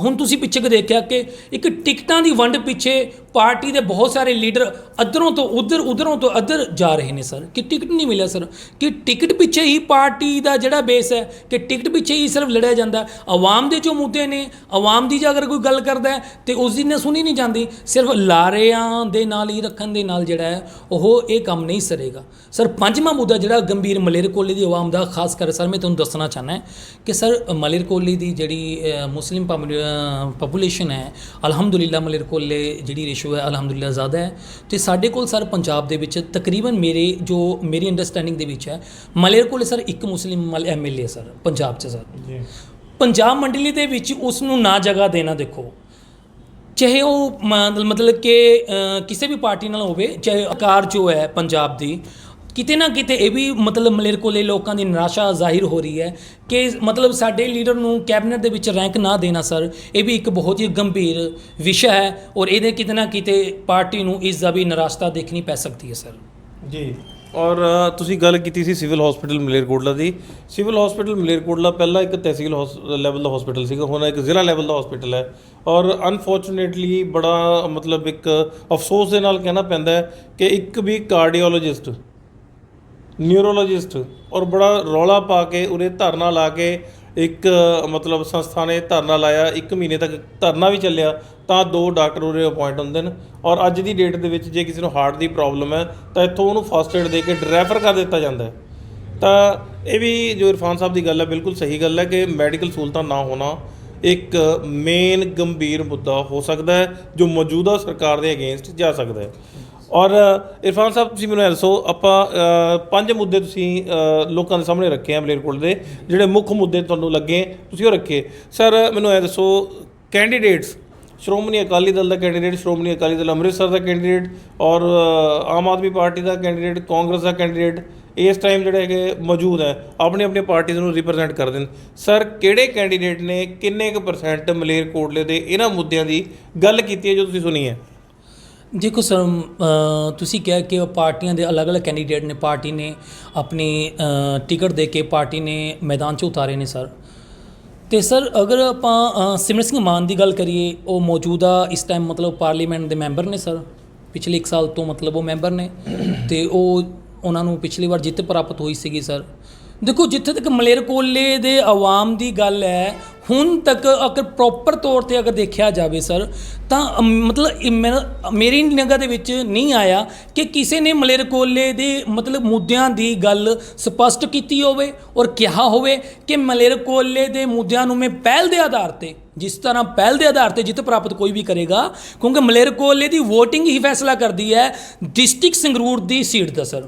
ਹੁਣ ਤੁਸੀਂ ਪਿੱਛੇ ਕੁ ਦੇਖਿਆ ਕਿ ਇੱਕ ਟਿਕਟਾਂ ਦੀ ਵੰਡ ਪਿੱਛੇ ਪਾਰਟੀ ਦੇ ਬਹੁਤ ਸਾਰੇ ਲੀਡਰ ਅਧਰੋਂ ਤੋਂ ਉਧਰ ਉਧਰੋਂ ਤੋਂ ਅਧਰ ਜਾ ਰਹੇ ਨੇ ਸਰ। ਕਿ ਟਿਕਟ ਨਹੀਂ ਮਿਲਿਆ ਸਰ। ਕਿ ਟਿਕਟ ਪਿੱਛੇ ਹੀ ਪਾਰਟੀ ਦਾ ਜਿਹੜਾ ਬੇਸ ਹੈ ਕਿ ਟਿਕਟ ਪਿੱਛੇ ਹੀ ਸਿਰਫ ਲੜਿਆ ਜਾਂਦਾ। ਹੈ। ਆਵਾਮ ਦੇ ਜੋ ਮੁੱਦੇ ਨੇ ਆਵਾਮ ਦੀ ਜੇ ਅਗਰ ਕੋਈ ਗੱਲ ਕਰਦਾ ਹੈ ਤੇ ਉਸ ਦੀ ਨਾ ਸੁਣੀ ਨਹੀਂ ਜਾਂਦੀ। ਸਿਰਫ ਲਾਰਿਆਂ ਦੇ ਨਾਲ ਹੀ ਰੱਖਣ ਦੇ ਨਾਲ ਜਿਹੜਾ ਹੈ ਉਹ ਇਹ ਕੰਮ ਨਹੀਂ ਸਰੇਗਾ। ਸਰ ਪੰਜਵਾਂ ਮੁੱਦਾ ਜਿਹੜਾ ਗੰਭੀਰ ਮਲੇਰਕੋਟਲੇ ਦੀ ਆਵਾਮ ਦਾ ਖਾਸ ਕਰ ਸਰ ਮੈਂ ਤੁਹਾਨੂੰ ਦੱਸਣਾ ਚਾਹਨਾ ਹੈ ਕਿ ਸਰ ਮਲੇਰਕੋਟਲੇ ਦੀ ਜਿਹੜੀ ਅ, ਮੁਸਲਿਮ ਪੋਪੂਲੇਸ਼ਨ ਹੈ ਅਲਹਮਦੁਲਿਲਾ ਮਲੇਰਕੋਟਲੇ ਜਿਹੜੀ ਰੇਸ਼ੋ ਹੈ ਅਲਹਮਦੁਲਿਲਾ ਜ਼ਿਆਦਾ ਹੈ। ਤੇ ਸਾਡੇ ਕੋਲ ਸਰ ਪੰਜਾਬ ਦੇ ਵਿੱਚ ਤਕਰੀਬਨ ਮੇਰੇ ਜੋ ਮੇਰੀ ਅੰਡਰਸਟੈਂਡਿੰਗ ਦੇ ਵਿੱਚ ਹੈ ਮਲੇਰਕੋਟਲੇ ਸਰ ਇੱਕ ਮੁਸਲਿਮ ਐਮਐਲਏ ਸਰ ਪੰਜਾਬ 'ਚ ਸਰ। ਜੀ। ਪੰਜਾਬ ਮੰਡਲੀ ਦੇ ਵਿੱਚ ਉਸ ਨੂੰ ਨਾ ਜਗ੍ਹਾ ਦੇਣਾ ਦੇਖੋ। ਚਾਹੇ ਉਹ ਮਤਲਬ ਕਿ ਕਿਸੇ ਵੀ ਪਾਰਟੀ ਨਾਲ ਹੋਵੇ ਚਾਹੇ ਆਕਾਰ ਜੋ ਹੈ ਪੰਜਾਬ ਦੀ ਕਿਤੇ ਨਾ ਕਿਤੇ ਇਹ ਵੀ ਮਤਲਬ ਮਲੇਰਕੋਲੇ ਲੋਕਾਂ ਦੀ ਨਿਰਾਸ਼ਾ ਜ਼ਾਹਿਰ ਹੋ ਰਹੀ ਹੈ ਕਿ ਮਤਲਬ ਸਾਡੇ ਲੀਡਰ ਨੂੰ ਕੈਬਨਿਟ ਦੇ ਵਿੱਚ ਰੈਂਕ ਨਾ ਦੇਣਾ ਸਰ ਇਹ ਵੀ ਇੱਕ ਬਹੁਤ ਹੀ ਗੰਭੀਰ ਵਿਸ਼ਾ ਹੈ ਔਰ ਇਹਦੇ ਕਿਤੇ ਨਾ ਕਿਤੇ ਪਾਰਟੀ ਨੂੰ ਇਸ ਦਾ ਵੀ ਨਿਰਾਸ਼ਤਾ ਦੇਖਣੀ ਪੈ ਸਕਦੀ ਹੈ ਸਰ। ਜੀ। ਔਰ ਤੁਸੀਂ ਗੱਲ ਕੀਤੀ ਸੀ ਸਿਵਲ ਹਸਪੀਟਲ ਮਲੇਰਕੋਟਲਾ ਦੀ। ਸਿਵਲ ਹਸਪੀਟਲ ਮਲੇਰਕੋਟਲਾ ਪਹਿਲਾਂ ਇੱਕ ਤਹਿਸੀਲ ਲੈਵਲ ਦਾ ਹਸਪੀਟਲ ਸੀਗਾ ਹੁਣ ਇੱਕ ਜ਼ਿਲ੍ਹਾ ਲੈਵਲ ਦਾ ਹਸਪੀਟਲ ਹੈ। ਔਰ ਅਨਫੋਰਚੂਨੇਟਲੀ ਬੜਾ ਮਤਲਬ ਇੱਕ ਅਫਸੋਸ ਦੇ ਨਾਲ ਕਹਿਣਾ ਪੈਂਦਾ ਹੈ ਕਿ ਇੱਕ ਵੀ ਕਾਰਡੀਓਲੋਜਿਸਟ ਨਿਊਰੋਲੋਜਿਸਟ ਔਰ ਬੜਾ ਰੌਲਾ ਪਾ ਕੇ ਉਰੇ ਧਰਨਾ ਲਾ ਕੇ ਇੱਕ, ਮਤਲਬ ਸੰਸਥਾ ਨੇ ਧਰਨਾ ਲਾਇਆ, ਇੱਕ ਮਹੀਨੇ ਤੱਕ ਧਰਨਾ ਵੀ ਚੱਲਿਆ, ਤਾਂ ਦੋ ਡਾਕਟਰ ਉਰੇ ਅਪਾਇੰਟ ਹੁੰਦੇ ਨੇ। ਔਰ ਅੱਜ ਦੀ ਡੇਟ ਦੇ ਵਿੱਚ ਜੇ ਕਿਸੇ ਨੂੰ ਹਾਰਟ ਦੀ ਪ੍ਰੋਬਲਮ ਹੈ, ਤਾਂ ਇੱਥੋਂ ਉਹਨੂੰ ਫਸਟ ਏਡ ਦੇ ਕੇ ਰੈਫਰ ਕਰ ਦਿੱਤਾ ਜਾਂਦਾ ਹੈ। ਤਾਂ ਇਹ ਵੀ ਜੋ ਇਰਫਾਨ ਸਾਹਿਬ ਦੀ ਗੱਲ ਹੈ, ਬਿਲਕੁਲ ਸਹੀ ਗੱਲ ਹੈ ਕਿ ਮੈਡੀਕਲ ਸਹੂਲਤਾਂ ਨਾ ਹੋਣਾ ਇੱਕ ਮੇਨ ਗੰਭੀਰ ਮੁੱਦਾ ਹੋ ਸਕਦਾ ਹੈ, ਜੋ ਮੌਜੂਦਾ ਸਰਕਾਰ ਦੇ ਅਗੇਂਸਟ ਜਾ ਸਕਦਾ ਹੈ। ਔਰ ਇਰਫਾਨ ਸਾਹਿਬ, ਤੁਸੀਂ ਮੈਨੂੰ ਇਹ ਦੱਸੋ, ਆਪਾਂ ਪੰਜ ਮੁੱਦੇ ਤੁਸੀਂ ਲੋਕਾਂ ਦੇ ਸਾਹਮਣੇ ਰੱਖੇ ਆ ਮਲੇਰਕੋਟ ਦੇ, ਜਿਹੜੇ ਮੁੱਖ ਮੁੱਦੇ ਤੁਹਾਨੂੰ ਲੱਗੇ, ਤੁਸੀਂ ਉਹ ਰੱਖੇ। ਸਰ, ਮੈਨੂੰ ਇਹ ਦੱਸੋ ਕੈਂਡੀਡੇਟਸ ਸ਼੍ਰੋਮਣੀ ਅਕਾਲੀ ਦਲ ਦਾ ਕੈਂਡੀਡੇਟ ਸ਼੍ਰੋਮਣੀ ਅਕਾਲੀ ਦਲ ਅੰਮ੍ਰਿਤਸਰ ਦਾ ਕੈਂਡੀਡੇਟ ਔਰ ਆਮ ਆਦਮੀ ਪਾਰਟੀ ਦਾ ਕੈਂਡੀਡੇਟ ਕਾਂਗਰਸ ਦਾ ਕੈਂਡੀਡੇਟ ਇਸ ਟਾਈਮ ਜਿਹੜੇ ਹੈਗੇ ਮੌਜੂਦ ਹੈ, ਆਪਣੀ ਆਪਣੀ ਪਾਰਟੀਆਂ ਨੂੰ ਰਿਪਰੈਜ਼ੈਂਟ ਕਰਦੇ ਨੇ ਸਰ, ਕਿਹੜੇ ਕੈਂਡੀਡੇਟ ਨੇ, ਕਿੰਨੇ ਕੁ ਪਰਸੈਂਟ ਮਲੇਰਕੋਟਲੇ ਦੇ ਇਹਨਾਂ ਮੁੱਦਿਆਂ ਦੀ ਗੱਲ ਕੀਤੀ ਹੈ ਜੋ ਤੁਸੀਂ ਸੁਣੀ ਹੈ? ਦੇਖੋ ਸਰ ਤੁਸੀਂ ਕਿਹਾ ਕਿ ਪਾਰਟੀਆਂ ਦੇ ਅਲੱਗ-ਅਲੱਗ ਕੈਂਡੀਡੇਟ ਨੇ, ਪਾਰਟੀ ਨੇ ਆਪਣੀ ਟਿਕਟ ਦੇ ਕੇ ਪਾਰਟੀ ਨੇ ਮੈਦਾਨ 'ਚ ਉਤਾਰੇ ਨੇ ਸਰ। ਤੇ ਸਰ, ਅਗਰ ਆਪਾਂ ਸਿਮਰ ਸਿੰਘ ਮਾਨ ਦੀ ਗੱਲ ਕਰੀਏ, ਉਹ ਮੌਜੂਦਾ ਇਸ ਟਾਈਮ ਮਤਲਬ ਪਾਰਲੀਮੈਂਟ ਦੇ ਮੈਂਬਰ ਨੇ ਸਰ। ਪਿਛਲੇ 1 ਸਾਲ ਤੋਂ ਮਤਲਬ ਉਹ ਮੈਂਬਰ ਨੇ। ਤੇ ਉਹ, ਉਹਨਾਂ ਨੂੰ ਪਿਛਲੀ ਵਾਰ ਜਿੱਤ ਪ੍ਰਾਪਤ ਹੋਈ ਸੀਗੀ ਸਰ। ਦੇਖੋ, ਜਿੱਥੇ ਤੱਕ ਮਲੇਰਕੋਲੇ ਦੇ ਆਵਾਮ ਦੀ ਗੱਲ ਹੈ, ਹੁਣ ਤੱਕ ਅਗਰ ਪ੍ਰੋਪਰ ਤੌਰ ਤੇ ਅਗਰ ਦੇਖਿਆ ਜਾਵੇ ਸਰ ਤਾਂ ਮਤਲਬ ਮੇਰਾ- ਮੇਰੀ ਨਿਗਾਹ ਦੇ ਵਿੱਚ ਨਹੀਂ ਆਇਆ ਕਿ ਕਿਸੇ ਨੇ ਮਲੇਰਕੋਲੇ ਦੇ, ਮਤਲਬ, ਮੁੱਦਿਆਂ ਦੀ ਗੱਲ ਸਪਸ਼ਟ ਕੀਤੀ ਹੋਵੇ ਔਰ ਕਿਹਾ ਹੋਵੇ ਕਿ ਮਲੇਰਕੋਲੇ ਦੇ ਮੁੱਦਿਆਂ ਨੂੰ ਮੈਂ ਪਹਿਲ ਦੇ ਆਧਾਰ ਤੇ, ਜਿਸ ਤਰ੍ਹਾਂ ਪਹਿਲ ਦੇ ਆਧਾਰ ਤੇ ਜਿੱਤ ਪ੍ਰਾਪਤ ਕੋਈ ਵੀ ਕਰੇਗਾ, ਕਿਉਂਕਿ ਮਲੇਰਕੋਲੇ ਦੀ VOTING ਹੀ ਫੈਸਲਾ ਕਰਦੀ ਹੈ ਡਿਸਟ੍ਰਿਕਟ ਸੰਗਰੂਰ ਦੀ ਸੀਟ ਦਾ ਸਰ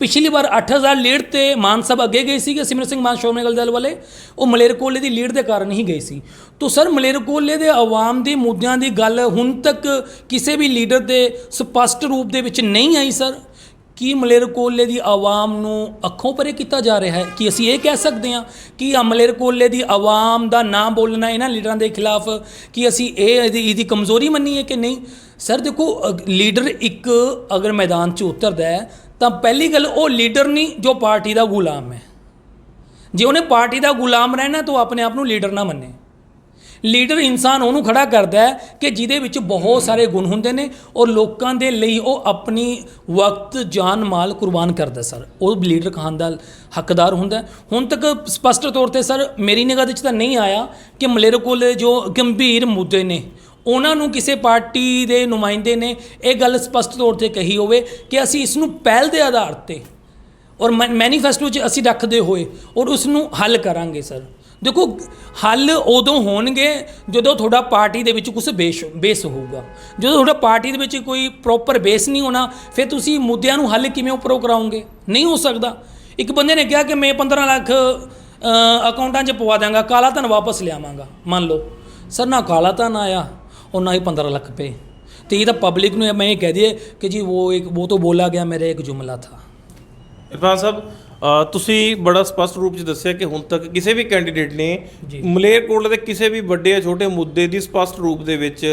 ਪਿਛਲੀ ਵਾਰ 8000 ਲੀਡ ਤੇ ਮਾਨ ਸਾਹਿਬ ਅੱਗੇ ਗਏ ਸੀਗੇ, ਸਿਮਰਨ ਸਿੰਘ, ਮਾਨ ਸ਼੍ਰੋਮਣੀ ਅਕਾਲੀ ਦਲ ਵਾਲੇ, ਉਹ ਮਲੇਰਕੋਲੇ ਦੀ ਲੀਡ ਦੇ ਕਾਰਨ ਹੀ ਗਏ ਸੀ। ਤੋ ਸਰ ਮਲੇਰਕੋਲੇ ਦੇ ਆਵਾਮ ਦੇ ਮੁੱਦਿਆਂ ਦੀ ਗੱਲ ਹੁਣ ਤੱਕ ਕਿਸੇ ਵੀ ਲੀਡਰ ਦੇ ਸਪਸ਼ਟ ਰੂਪ ਦੇ ਵਿੱਚ ਨਹੀਂ ਆਈ, ਸਰ। ਕੀ ਮਲੇਰਕੋਲੇ ਦੀ ਆਵਾਮ ਨੂੰ ਅੱਖੋਂ ਪਰੇ ਕੀਤਾ ਜਾ ਰਿਹਾ ਹੈ? ਕਿ ਅਸੀਂ ਇਹ ਕਹਿ ਸਕਦੇ ਹਾਂ ਕਿ ਆ ਮਲੇਰਕੋਲੇ ਦੀ ਆਵਾਮ ਦਾ ਨਾਂ ਬੋਲਣਾ ਇਹਨਾਂ ਲੀਡਰਾਂ ਦੇ ਖਿਲਾਫ, ਕਿ ਅਸੀਂ ਇਹ ਇਹਦੀ ਇਹਦੀ ਕਮਜ਼ੋਰੀ ਮੰਨੀਏ ਕਿ ਨਹੀਂ? ਸਰ, ਦੇਖੋ ਲੀਡਰ ਇੱਕ ਅਗਰ ਮੈਦਾਨ 'ਚ ਉਤਰਦਾ ਹੈ ਤਾਂ ਪਹਿਲੀ ਗੱਲ ਉਹ ਲੀਡਰ ਨਹੀਂ ਜੋ ਪਾਰਟੀ ਦਾ ਗੁਲਾਮ ਹੈ। ਜੇ ਉਹਨੇ ਪਾਰਟੀ ਦਾ ਗੁਲਾਮ ਰਹਿਣਾ ਤਾਂ ਉਹ ਆਪਣੇ ਆਪ ਨੂੰ ਲੀਡਰ ਨਾ ਮੰਨੇ। ਲੀਡਰ ਇਨਸਾਨ ਉਹਨੂੰ ਖੜਾ ਕਰਦਾ ਹੈ ਕਿ ਜਿਹਦੇ ਵਿੱਚ ਬਹੁਤ ਸਾਰੇ ਗੁਣ ਹੁੰਦੇ ਨੇ ਔਰ ਲੋਕਾਂ ਦੇ ਲਈ ਉਹ ਆਪਣੀ ਵਕਤ, ਜਾਨ, ਮਾਲ ਕੁਰਬਾਨ ਕਰਦਾ ਸਰ। ਉਹ ਲੀਡਰ ਕਹਾਣ ਦਾ ਹੱਕਦਾਰ ਹੁੰਦਾ ਹੁਣ ਤੱਕ ਸਪਸ਼ਟ ਤੌਰ ਤੇ ਸਰ ਮੇਰੀ ਨਿਗਾਹ ਦੇ ਵਿੱਚ ਤਾਂ ਨਹੀਂ ਆਇਆ ਕਿ ਮਲੇਰਕੋਲੇ ਜੋ ਗੰਭੀਰ ਮੁੱਦੇ ਨੇ ਉਹਨਾਂ ਨੂੰ ਕਿਸੇ ਪਾਰਟੀ ਦੇ ਨੁਮਾਇੰਦੇ ਨੇ ਇਹ ਗੱਲ ਸਪਸ਼ਟ ਤੌਰ ਤੇ ਕਹੀ ਹੋਵੇ ਕਿ ਅਸੀਂ ਇਸ ਨੂੰ ਪਹਿਲ ਦੇ ਆਧਾਰ ਤੇ ਔਰ ਮੈਨੀਫੈਸਟੋ 'ਚ ਅਸੀਂ ਰੱਖਦੇ ਹੋਏ ਔਰ ਉਸ ਨੂੰ ਹੱਲ ਕਰਾਂਗੇ, ਸਰ। ਦੇਖੋ, ਹੱਲ ਉਦੋਂ ਹੋਣਗੇ ਜਦੋਂ ਤੁਹਾਡਾ ਪਾਰਟੀ ਦੇ ਵਿੱਚ ਕੁਝ ਬੇਸ ਬੇਸ ਹੋਊਗਾ। ਜਦੋਂ ਤੁਹਾਡਾ ਪਾਰਟੀ ਦੇ ਵਿੱਚ ਕੋਈ ਪ੍ਰੋਪਰ ਬੇਸ ਨਹੀਂ ਹੋਣਾ, ਫਿਰ ਤੁਸੀਂ ਮੁੱਦਿਆਂ ਨੂੰ ਹੱਲ ਕਿਵੇਂ ਉੱਪਰੋਂ ਕਰਾਉਂਗੇ ਨਹੀਂ ਹੋ ਸਕਦਾ। ਇੱਕ ਬੰਦੇ ਨੇ ਕਿਹਾ ਕਿ ਮੈਂ 15 ਲੱਖ ਅਕਾਊਂਟਾਂ 'ਚ ਪਵਾ ਦਾਂਗਾ ਕਾਲਾ ਧਨ ਵਾਪਸ ਲਿਆਵਾਂਗਾ। ਮੰਨ ਲਓ। ਸਰ, ਨਾ ਕਾਲਾ ਧਨ ਆਇਆ और ना ही पंद्रह लाख पे तो ये तो पब्लिक ने मैं ये कह दिए कि जी वो एक वो तो बोला गया मेरा एक जुमला था ਇਰਫਾਨ ਸਾਹਿਬ ਅ, ਤੁਸੀਂ ਬੜਾ ਸਪਸ਼ਟ ਰੂਪ 'ਚ ਦੱਸਿਆ ਕਿ ਹੁਣ ਤੱਕ ਕਿਸੇ ਵੀ ਕੈਂਡੀਡੇਟ ਨੇ ਜੀ। ਮਲੇਰਕੋਟਲਾ ਦੇ ਕਿਸੇ ਵੀ ਵੱਡੇ ਜਾਂ ਛੋਟੇ ਮੁੱਦੇ ਦੀ ਸਪਸ਼ਟ ਰੂਪ ਦੇ ਵਿੱਚ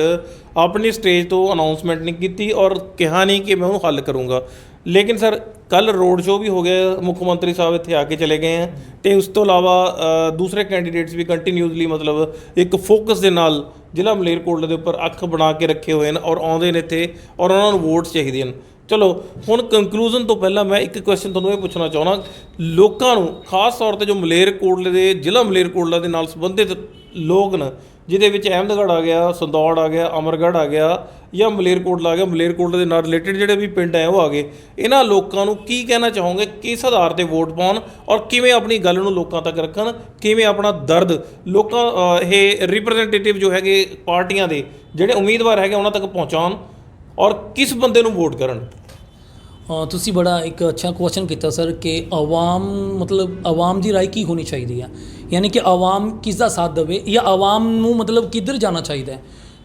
ਆਪਣੀ ਸਟੇਜ ਤੋਂ ਅਨਾਉਂਸਮੈਂਟ ਨਹੀਂ ਕੀਤੀ ਔਰ ਕਿਹਾ ਨਹੀਂ ਕਿ ਮੈਂ ਉਹਨੂੰ ਹੱਲ ਕਰੂੰਗਾ ਲੇਕਿਨ ਸਰ ਕੱਲ ਰੋਡ ਸ਼ੋਅ ਵੀ ਹੋ ਗਿਆ, ਮੁੱਖ ਮੰਤਰੀ ਸਾਹਿਬ ਇੱਥੇ ਆ ਕੇ ਚਲੇ ਗਏ ਆ। ਤੇ ਉਸ ਤੋਂ ਇਲਾਵਾ ਦੂਸਰੇ ਕੈਂਡੀਡੇਟਸ ਵੀ ਕੰਟੀਨਿਊਸਲੀ ਮਤਲਬ ਇੱਕ ਫੋਕਸ ਦੇ ਨਾਲ ਜ਼ਿਲ੍ਹਾ ਮਲੇਰਕੋਟਲਾ ਦੇ ਉੱਪਰ ਅੱਖ ਬਣਾ ਕੇ ਰੱਖੇ ਹੋਏ ਨੇ ਔਰ ਆਉਂਦੇ ਨੇ ਇੱਥੇ ਔਰ ਉਹਨਾਂ ਨੂੰ ਵੋਟਸ ਚਾਹੀਦੇ ਹਨ। ਚਲੋ, ਹੁਣ ਕੰਕਲੂਜਨ ਤੋਂ ਪਹਿਲਾਂ ਮੈਂ ਇੱਕ ਕੁਐਸਚਨ ਤੁਹਾਨੂੰ ਇਹ ਪੁੱਛਣਾ ਚਾਹੁੰਦਾ, ਲੋਕਾਂ ਨੂੰ, ਖਾਸ ਤੌਰ ਤੇ ਜੋ ਮਲੇਰਕੋਟਲੇ ਦੇ, ਜ਼ਿਲ੍ਹਾ ਮਲੇਰਕੋਟਲਾ ਦੇ ਨਾਲ ਸੰਬੰਧਿਤ ਲੋਕ ਨੇ ਜਿਹਦੇ ਵਿੱਚ ਅਹਿਮਦਗੜ੍ਹ ਆ ਗਿਆ, ਸੰਦੌੜ ਆ ਗਿਆ, ਅਮਰਗੜ੍ਹ ਆ ਗਿਆ ਜਾਂ ਮਲੇਰਕੋਟਲਾ ਆ ਗਿਆ, ਮਲੇਰਕੋਟਲੇ ਦੇ ਨਾਲ ਰਿਲੇਟਡ ਜਿਹੜੇ ਵੀ ਪਿੰਡ ਆ ਉਹ ਆ ਗਏ। ਇਹਨਾਂ ਲੋਕਾਂ ਨੂੰ ਕੀ ਕਹਿਣਾ ਚਾਹੋਗੇ? ਕਿਸ ਆਧਾਰ ਤੇ ਵੋਟ ਪਾਉਣ ਔਰ ਕਿਵੇਂ ਆਪਣੀ ਗੱਲ ਨੂੰ ਲੋਕਾਂ ਤੱਕ ਰੱਖਣ? ਕਿਵੇਂ ਆਪਣਾ ਦਰਦ ਲੋਕਾਂ ਇਹ ਰਿਪਰੈਜ਼ੈਂਟੇਟਿਵ ਜੋ ਹੈਗੇ ਪਾਰਟੀਆਂ ਦੇ, ਜਿਹੜੇ ਉਮੀਦਵਾਰ ਹੈਗੇ ਉਹਨਾਂ ਤੱਕ ਪਹੁੰਚਾਉਣ ਔਰ ਕਿਸ ਬੰਦੇ ਨੂੰ ਵੋਟ ਕਰਨ? ਤੁਸੀਂ ਬੜਾ ਇੱਕ ਅੱਛਾ ਕੁਐਸਚਨ ਕੀਤਾ, ਸਰ, ਕਿ ਆਵਾਮ, ਮਤਲਬ ਆਵਾਮ ਦੀ ਰਾਏ ਕੀ ਹੋਣੀ ਚਾਹੀਦੀ ਆ? ਯਾਨੀ ਕਿ ਆਵਾਮ ਕਿਸ ਦਾ ਸਾਥ ਦੇਵੇ ਜਾਂ ਆਵਾਮ ਨੂੰ ਮਤਲਬ ਕਿੱਧਰ ਜਾਣਾ ਚਾਹੀਦਾ ਹੈ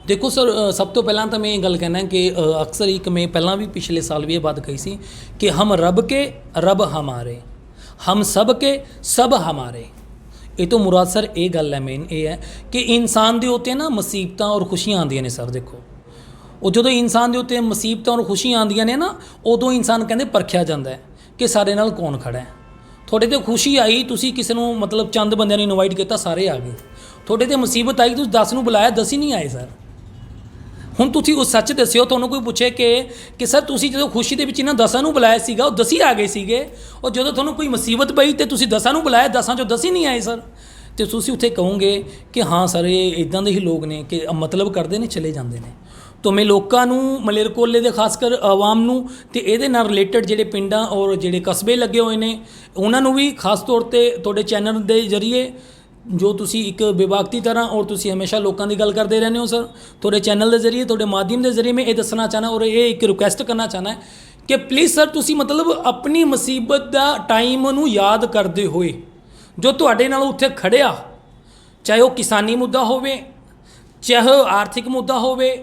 ਦੇਖੋ ਸਰ ਸਭ ਤੋਂ ਪਹਿਲਾਂ ਤਾਂ ਮੈਂ ਇਹ ਗੱਲ ਕਹਿਣਾ ਕਿ ਅਕਸਰ ਇੱਕ ਮੈਂ ਪਹਿਲਾਂ ਵੀ ਪਿਛਲੇ ਸਾਲ ਵੀ ਇਹ ਬਾਤ ਕਹੀ ਸੀ ਕਿ ਹਮ ਰੱਬ ਕੇ ਰੱਬ ਹਮਾਰੇ ਹਮ ਸਭ ਕੇ ਸਭ ਹਮਾਰੇ ਇਹ ਤੋਂ ਮੁਰਾਦ ਸਰ ਇਹ ਗੱਲ ਹੈ ਮੇਨ ਇਹ ਹੈ ਕਿ ਇਨਸਾਨ ਦੇ ਉੱਤੇ ਨਾ ਮੁਸੀਬਤਾਂ ਔਰ ਖੁਸ਼ੀਆਂ ਆਉਂਦੀਆਂ ਨੇ ਸਰ ਦੇਖੋ ਉਹ ਜਦੋਂ ਇਨਸਾਨ ਦੇ ਉੱਤੇ ਮੁਸੀਬਤਾਂ ਔਰ ਖੁਸ਼ੀਆਂ ਆਉਂਦੀਆਂ ਨੇ ਨਾ ਉਦੋਂ ਇਨਸਾਨ ਕਹਿੰਦੇ ਪਰਖਿਆ ਜਾਂਦਾ ਹੈ ਕਿ ਸਾਡੇ ਨਾਲ ਕੌਣ ਖੜਾ ਹੈ ਤੁਹਾਡੇ ਤੇ ਖੁਸ਼ੀ ਆਈ, ਤੁਸੀਂ ਕਿਸੇ ਨੂੰ ਮਤਲਬ ਚੰਦ ਬੰਦਿਆਂ ਨੂੰ ਇਨਵਾਈਟ ਕੀਤਾ, ਸਾਰੇ ਆ ਗਏ। ਤੁਹਾਡੇ ਤੇ ਮੁਸੀਬਤ ਆਈ, ਤੁਸੀਂ 10 ਨੂੰ ਬੁਲਾਇਆ 10 ਹੀ ਨਹੀਂ ਆਏ, ਸਰ। ਹੁਣ ਤੁਸੀਂ ਉਹ ਸੱਚ ਦੱਸਿਓ, ਤੁਹਾਨੂੰ ਕੋਈ ਪੁੱਛੇ ਕਿ ਕਿ ਸਰ ਤੁਸੀਂ ਜਦੋਂ ਖੁਸ਼ੀ ਦੇ ਵਿੱਚ ਇਹਨਾਂ ਦਸਾਂ ਨੂੰ ਬੁਲਾਇਆ ਸੀਗਾ, ਉਹ ਦਸੀ ਆ ਗਏ ਸੀਗੇ। ਔਰ ਜਦੋਂ ਤੁਹਾਨੂੰ ਕੋਈ ਮੁਸੀਬਤ ਪਈ ਤੇ ਤੁਸੀਂ ਦਸਾਂ ਨੂੰ ਬੁਲਾਇਆ, ਦਸਾਂ ਚੋਂ ਦਸ ਹੀ ਨਹੀਂ ਆਏ, ਸਰ। ਤੇ ਤੁਸੀਂ ਉੱਥੇ ਕਹੋਗੇ ਕਿ ਹਾਂ, ਸਰ, ਇਹ ਇਦਾਂ ਦੇ ਹੀ ਲੋਕ ਨੇ ਕਿ ਮਤਲਬ ਕਰਦੇ ਨੇ, ਚਲੇ ਜਾਂਦੇ ਨੇ। ਤੋਂ ਮੈਂ ਲੋਕਾਂ ਨੂੰ ਮਲੇਰਕੋਲੇ ਦੇ ਖਾਸ ਕਰ ਆਵਾਮ ਨੂੰ ਤੇ ਇਹਦੇ ਨਾਲ ਰਿਲੇਟਡ ਜਿਹੜੇ ਪਿੰਡਾਂ ਔਰ ਜਿਹੜੇ ਕਸਬੇ ਲੱਗੇ ਹੋਏ ਨੇ, ਉਹਨਾਂ ਨੂੰ ਵੀ ਖਾਸ ਤੌਰ ਤੇ ਤੁਹਾਡੇ ਚੈਨਲ ਦੇ ਜ਼ਰੀਏ ਜੋ ਤੁਸੀਂ ਇੱਕ ਵਿਭਾਗ ਤਰ੍ਹਾਂ ਔਰ ਤੁਸੀਂ ਹਮੇਸ਼ਾ ਲੋਕਾਂ ਦੀ ਗੱਲ ਕਰਦੇ ਰਹਿੰਦੇ ਹੋ, ਸਰ, ਤੁਹਾਡੇ ਚੈਨਲ ਦੇ ਜ਼ਰੀਏ, ਤੁਹਾਡੇ ਮਾਧਿਅਮ ਦੇ ਜ਼ਰੀਏ ਮੈਂ ਇਹ ਦੱਸਣਾ ਚਾਹਨਾ ਔਰ ਇਹ ਇੱਕ ਰਿਕੁਐਸਟ ਕਰਨਾ ਚਾਹਨਾ ਕਿ ਪਲੀਜ਼ ਸਰ, ਤੁਸੀਂ ਮਤਲਬ ਆਪਣੀ ਮੁਸੀਬਤ ਦਾ ਟਾਈਮ ਨੂੰ ਯਾਦ ਕਰਦੇ ਹੋਏ ਜੋ ਤੁਹਾਡੇ ਨਾਲ ਉੱਥੇ ਖੜਿਆ, ਚਾਹੇ ਉਹ ਕਿਸਾਨੀ ਮੁੱਦਾ ਹੋਵੇ, ਚਾਹੇ ਉਹ ਆਰਥਿਕ ਮੁੱਦਾ ਹੋਵੇ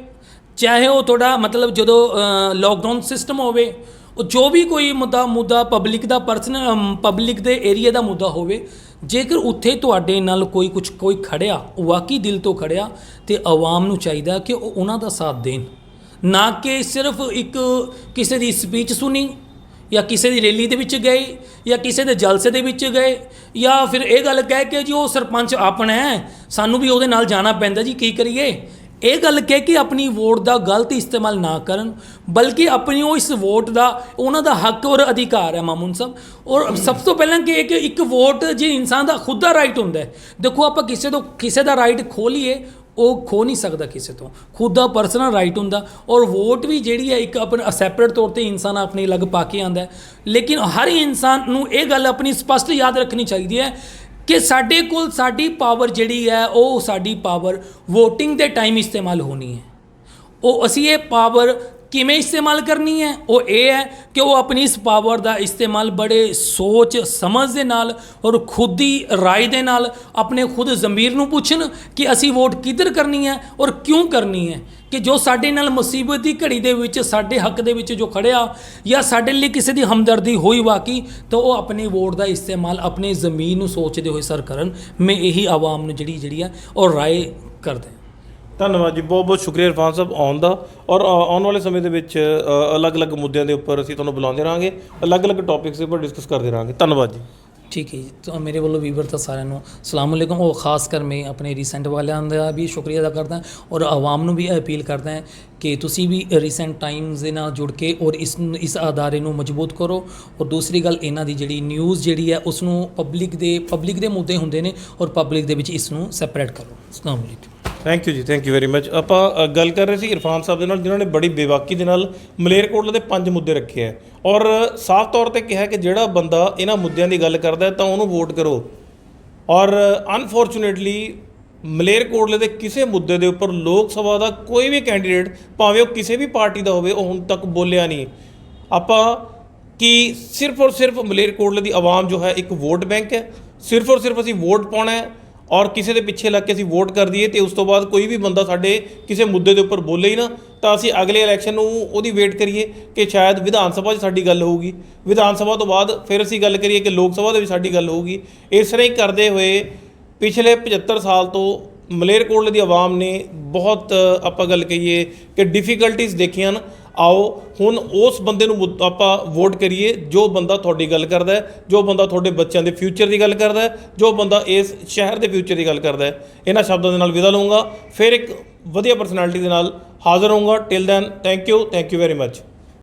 ਚਾਹੇ ਉਹ ਤੁਹਾਡਾ ਮਤਲਬ ਜਦੋਂ ਲੋਕਡਾਊਨ ਸਿਸਟਮ ਹੋਵੇ, ਉਹ ਜੋ ਵੀ ਕੋਈ ਮੁੱਦਾ ਮੁੱਦਾ ਪਬਲਿਕ ਦਾ ਪਰਸਨਲ ਪਬਲਿਕ ਦੇ ਏਰੀਆ ਦਾ ਮੁੱਦਾ ਹੋਵੇ, ਜੇਕਰ ਉੱਥੇ ਤੁਹਾਡੇ ਨਾਲ ਕੋਈ ਕੁਝ ਕੋਈ ਖੜਿਆ, ਵਾਕਈ ਦਿਲ ਤੋਂ ਖੜਿਆ, ਤੇ ਆਵਾਮ ਨੂੰ ਚਾਹੀਦਾ ਕਿ ਉਹ ਉਹਨਾਂ ਦਾ ਸਾਥ ਦੇਣ। ਨਾ ਕਿ ਸਿਰਫ ਇੱਕ ਕਿਸੇ ਦੀ ਸਪੀਚ ਸੁਣੀ, ਜਾਂ ਕਿਸੇ ਦੀ ਰੈਲੀ ਦੇ ਵਿੱਚ ਗਏ, ਜਾਂ ਕਿਸੇ ਦੇ ਜਲਸੇ ਦੇ ਵਿੱਚ ਗਏ, ਜਾਂ ਫਿਰ ਇਹ ਗੱਲ ਕਹਿ ਕੇ ਜੀ ਉਹ ਸਰਪੰਚ ਆਪਣਾ ਹੈ, ਸਾਨੂੰ ਵੀ ਉਹਦੇ ਨਾਲ ਜਾਣਾ ਪੈਂਦਾ ਜੀ, ਕੀ ਕਰੀਏ? ਇਹ ਗੱਲ ਕਹਿ ਕੇ ਆਪਣੀ ਵੋਟ ਦਾ ਗਲਤ ਇਸਤੇਮਾਲ ਨਾ ਕਰਨ, ਬਲਕਿ ਆਪਣੀ ਉਹ ਇਸ ਵੋਟ ਦਾ, ਉਹਨਾਂ ਦਾ ਹੱਕ ਔਰ ਅਧਿਕਾਰ ਹੈ ਮਾਮੂਨ ਸਾਹਿਬ। ਔਰ ਸਭ ਤੋਂ ਪਹਿਲਾਂ ਕਿ ਕਿ ਇੱਕ ਵੋਟ ਜੇ ਇਨਸਾਨ ਦਾ ਖੁਦ ਦਾ ਰਾਈਟ ਹੁੰਦਾ ਹੈ, ਦੇਖੋ ਆਪਾਂ ਕਿਸੇ ਤੋਂ, ਕਿਸੇ ਦਾ ਰਾਈਟ ਖੋ ਲਈਏ ਉਹ ਖੋ ਨਹੀਂ ਸਕਦਾ ਕਿਸੇ ਤੋਂ। ਖੁਦ ਦਾ ਪਰਸਨਲ ਰਾਈਟ ਹੁੰਦਾ, ਔਰ ਵੋਟ ਵੀ ਜਿਹੜੀ ਹੈ ਇੱਕ ਆਪਣਾ ਸੈਪਰੇਟ ਤੌਰ ਤੇ ਇਨਸਾਨ ਆਪਣੇ ਅਲੱਗ ਪਾ ਕੇ ਆਂਦਾ ਲੇਕਿਨ ਹਰ ਇਨਸਾਨ ਨੂੰ ਇਹ ਗੱਲ ਆਪਣੀ ਸਪਸ਼ਟ ਯਾਦ ਰੱਖਣੀ ਚਾਹੀਦੀ ਹੈ ਕਿ ਸਾਡੇ ਕੋਲ ਸਾਡੀ ਪਾਵਰ ਜਿਹੜੀ ਹੈ, ਉਹ ਸਾਡੀ ਪਾਵਰ VOTING ਦੇ ਟਾਈਮ ਇਸਤੇਮਾਲ ਹੋਣੀ ਹੈ। ਉਹ ਅਸੀਂ ਇਹ ਪਾਵਰ ਕਿਵੇਂ ਇਸਤੇਮਾਲ ਕਰਨੀ ਹੈ? ਉਹ ਇਹ ਹੈ ਕਿ ਉਹ ਆਪਣੀ ਇਸ ਪਾਵਰ ਦਾ ਇਸਤੇਮਾਲ ਬੜੇ ਸੋਚ, ਸਮਝ ਦੇ ਨਾਲ ਔਰ ਖੁਦ ਦੀ ਰਾਏ ਦੇ ਨਾਲ ਆਪਣੇ ਖੁਦ ਜ਼ਮੀਰ ਨੂੰ ਪੁੱਛਣ ਕਿ ਅਸੀਂ ਵੋਟ ਕਿੱਧਰ ਕਰਨੀ ਹੈ ਔਰ ਕਿਉਂ ਕਰਨੀ ਹੈ। ਕਿ ਜੋ ਸਾਡੇ ਨਾਲ ਮੁਸੀਬਤ ਦੀ ਘੜੀ ਦੇ ਵਿੱਚ, ਸਾਡੇ ਹੱਕ ਦੇ ਵਿੱਚ ਜੋ ਖੜਿਆ ਜਾਂ ਸਾਡੇ ਲਈ ਕਿਸੇ ਦੀ ਹਮਦਰਦੀ ਹੋਈ ਵਾਕੀ, ਤਾਂ ਉਹ ਆਪਣੀ ਵੋਟ ਦਾ ਇਸਤੇਮਾਲ ਆਪਣੀ ਜ਼ਮੀਨ ਨੂੰ ਸੋਚਦੇ ਹੋਏ ਸਰ ਕਰਨ। ਮੈਂ ਇਹੀ ਆਵਾਮ ਨੂੰ ਜਿਹੜੀ ਜਿਹੜੀ ਆ, ਉਹ ਰਾਏ ਕਰਦੇ ਧੰਨਵਾਦ ਜੀ, ਬਹੁਤ ਬਹੁਤ ਸ਼ੁਕਰੀਆ ਇਰਫਾਨ ਸਾਹਿਬ ਆਉਣ ਦਾ। ਔਰ ਆਉਣ ਵਾਲੇ ਸਮੇਂ ਦੇ ਵਿੱਚ ਅਲੱਗ-ਅਲੱਗ ਮੁੱਦਿਆਂ ਦੇ ਉੱਪਰ ਅਸੀਂ ਤੁਹਾਨੂੰ ਬੁਲਾਉਂਦੇ ਰਹਾਂਗੇ। ਅਲੱਗ-ਅਲੱਗ ਟੌਪਿਕਸ ਦੇ ਉੱਪਰ ਡਿਸਕਸ ਕਰਦੇ ਰਹਾਂਗੇ। ਧੰਨਵਾਦ ਜੀ। ਠੀਕ ਹੈ ਜੀ। ਤਾਂ ਮੇਰੇ ਵੱਲੋਂ ਵੀਵਰ ਤਾਂ ਸਾਰਿਆਂ ਨੂੰ ਸਲਾਮ ਅਲੈਕੁਮ। ਉਹ ਖਾਸ ਕਰ ਮੈਂ ਆਪਣੇ ਰੀਸੈਂਟ ਵਾਲਿਆਂ ਦਾ ਵੀ ਸ਼ੁਕਰੀਆ ਅਦਾ ਕਰਦਾ ਔਰ ਆਵਾਮ ਨੂੰ ਵੀ ਅਪੀਲ ਕਰਦਾ ਹਾਂ ਕਿ ਤੁਸੀਂ ਵੀ ਰੀਸੈਂਟ ਟਾਈਮਸ ਦੇ ਨਾਲ ਜੁੜ ਕੇ ਔਰ ਇਸ ਇਸ ਅਦਾਰੇ ਨੂੰ ਮਜ਼ਬੂਤ ਕਰੋ ਔਰ ਦੂਸਰੀ ਗੱਲ, ਇਹਨਾਂ ਦੀ ਜਿਹੜੀ ਨਿਊਜ਼ ਜਿਹੜੀ ਹੈ ਉਸ ਨੂੰ ਪਬਲਿਕ ਦੇ ਪਬਲਿਕ ਦੇ ਮੁੱਦੇ ਹੁੰਦੇ ਨੇ ਔਰ ਪਬਲਿਕ ਦੇ ਵਿੱਚ ਇਸ ਨੂੰ ਸੈਪਰੇਟ ਕਰੋ। ਅਸਲਾਮ ਅਲੈਕੁਮ। ਥੈਂਕ ਯੂ ਜੀ ਥੈਂਕ ਯੂ ਵੈਰੀ ਮੱਚ ਆਪਾਂ ਅ, ਗੱਲ ਕਰ ਰਹੇ ਸੀ ਇਰਫਾਨ ਸਾਹਿਬ ਦੇ ਨਾਲ ਜਿਨ੍ਹਾਂ ਨੇ ਬੜੀ ਬੇਵਾਕੀ ਦੇ ਨਾਲ ਮਲੇਰਕੋਟਲਾ ਦੇ ਪੰਜ ਮੁੱਦੇ ਰੱਖੇ ਹੈ। ਔਰ ਸਾਫ਼ ਤੌਰ ਤੇ ਕਿਹਾ ਕਿ ਜਿਹੜਾ ਬੰਦਾ ਇਹਨਾਂ ਮੁੱਦਿਆਂ ਦੀ ਗੱਲ ਕਰਦਾ ਹੈ ਤਾਂ ਉਹਨੂੰ ਵੋਟ ਕਰੋ। ਔਰ ਅਨਫੋਰਚੂਨੇਟਲੀ ਮਲੇਰਕੋਟਲੇ ਦੇ ਕਿਸੇ ਮੁੱਦੇ ਦੇ ਉੱਪਰ ਲੋਕ ਸਭਾ ਦਾ ਕੋਈ ਵੀ ਕੈਂਡੀਡੇਟ ਭਾਵੇਂ ਉਹ ਕਿਸੇ ਵੀ ਪਾਰਟੀ ਦਾ ਹੋਵੇ ਉਹ ਹੁਣ ਤੱਕ ਬੋਲਿਆ ਨਹੀਂ। ਆਪਾਂ ਕਿ ਸਿਰਫ ਔਰ ਸਿਰਫ ਮਲੇਰਕੋਟਲੇ ਦੀ ਆਵਾਮ ਜੋ ਹੈ ਇੱਕ ਵੋਟ ਬੈਂਕ ਹੈ। ਸਿਰਫ ਔਰ ਸਿਰਫ ਅਸੀਂ ਵੋਟ ਪਾਉਣਾ ਹੈ। ਔਰ ਕਿਸੇ ਦੇ ਪਿੱਛੇ ਲੱਗ ਕੇ ਅਸੀਂ ਵੋਟ ਕਰ ਦਈਏ ਤੇ ਉਸ ਤੋਂ ਬਾਅਦ ਕੋਈ ਵੀ ਬੰਦਾ ਸਾਡੇ ਕਿਸੇ ਮੁੱਦੇ ਦੇ ਉੱਪਰ ਬੋਲੇ ਹੀ ਨਾ, ਤਾਂ ਅਸੀਂ ਅਗਲੇ ਇਲੈਕਸ਼ਨ ਨੂੰ ਉਹਦੀ ਵੇਟ ਕਰੀਏ ਕਿ ਸ਼ਾਇਦ ਵਿਧਾਨ ਸਭਾ 'ਚ ਸਾਡੀ ਗੱਲ ਹੋਊਗੀ। ਵਿਧਾਨ ਸਭਾ ਤੋਂ ਬਾਅਦ ਫਿਰ ਅਸੀਂ ਗੱਲ ਕਰੀਏ ਕਿ ਲੋਕ ਸਭਾ ਦੇ ਵਿੱਚ ਸਾਡੀ ਗੱਲ ਹੋਊਗੀ। ਇਸ ਤਰ੍ਹਾਂ ਹੀ ਕਰਦੇ ਹੋਏ ਪਿਛਲੇ 75 ਸਾਲ ਤੋਂ ਮਲੇਰਕੋਟਲੇ ਦੀ ਆਵਾਮ ਨੇ ਬਹੁਤ, ਆਪਾਂ ਗੱਲ ਕਹੀਏ ਕਿ ਡਿਫਿਕਲਟੀਜ਼ ਦੇਖੀਆਂ ਹਨ। ਆਓ ਹੁਣ ਉਸ ਬੰਦੇ ਨੂੰ ਆਪਾਂ ਵੋਟ ਕਰੀਏ, ਜੋ ਬੰਦਾ ਤੁਹਾਡੀ ਗੱਲ ਕਰਦਾ ਹੈ, ਜੋ ਬੰਦਾ ਤੁਹਾਡੇ ਬੱਚਿਆਂ ਦੇ ਫਿਊਚਰ ਦੀ ਗੱਲ ਕਰਦਾ ਹੈ, ਜੋ ਬੰਦਾ ਇਸ ਸ਼ਹਿਰ ਦੇ ਫਿਊਚਰ ਦੀ ਗੱਲ ਕਰਦਾ ਹੈ। ਇਹਨਾਂ ਸ਼ਬਦਾਂ ਦੇ ਨਾਲ ਵਿਦਾ ਲਵਾਂਗਾ ਫਿਰ ਇੱਕ ਵਧੀਆ ਪਰਸਨੈਲਿਟੀ ਦੇ ਨਾਲ ਹਾਜ਼ਰ ਹੋਊਂਗਾ। Till then thank you thank you very much